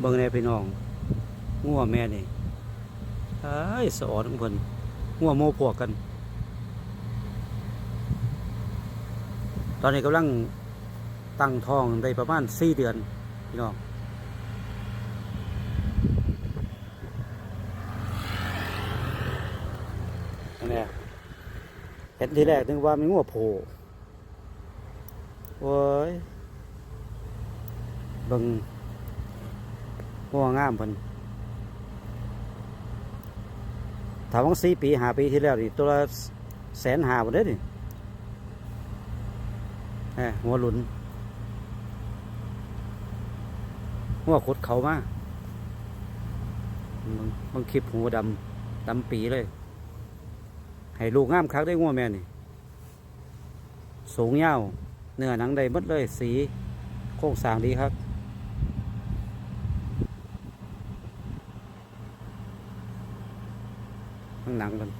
เบิ่งแน่พี่น้องงัวแม่นี่เอ้ยสะออนของเพิ่นงัวโมพวกกัน ตอนนี้กำลังตั้งท้องได้ประมาณ4เดือนพี่น้องนเนี้ยเห็นทีแรกนึกว่ามันงัวโผโอ้ยเบิ่ง งัวงามเพิ่นถามว่าสี่ปีหาปีที่แล้วนี่ตัวละแสนหาหมดเลยนี่แหมหัวหลุน หัวขดเขามาบางบางคลิปหัวดำดำปีเลย ให้ลูกงามคักได้งัวแม่นี่ สูงยาว เนื้อหนังได้มดเลย สี โครงสางดีครับ ข้างหลังมัน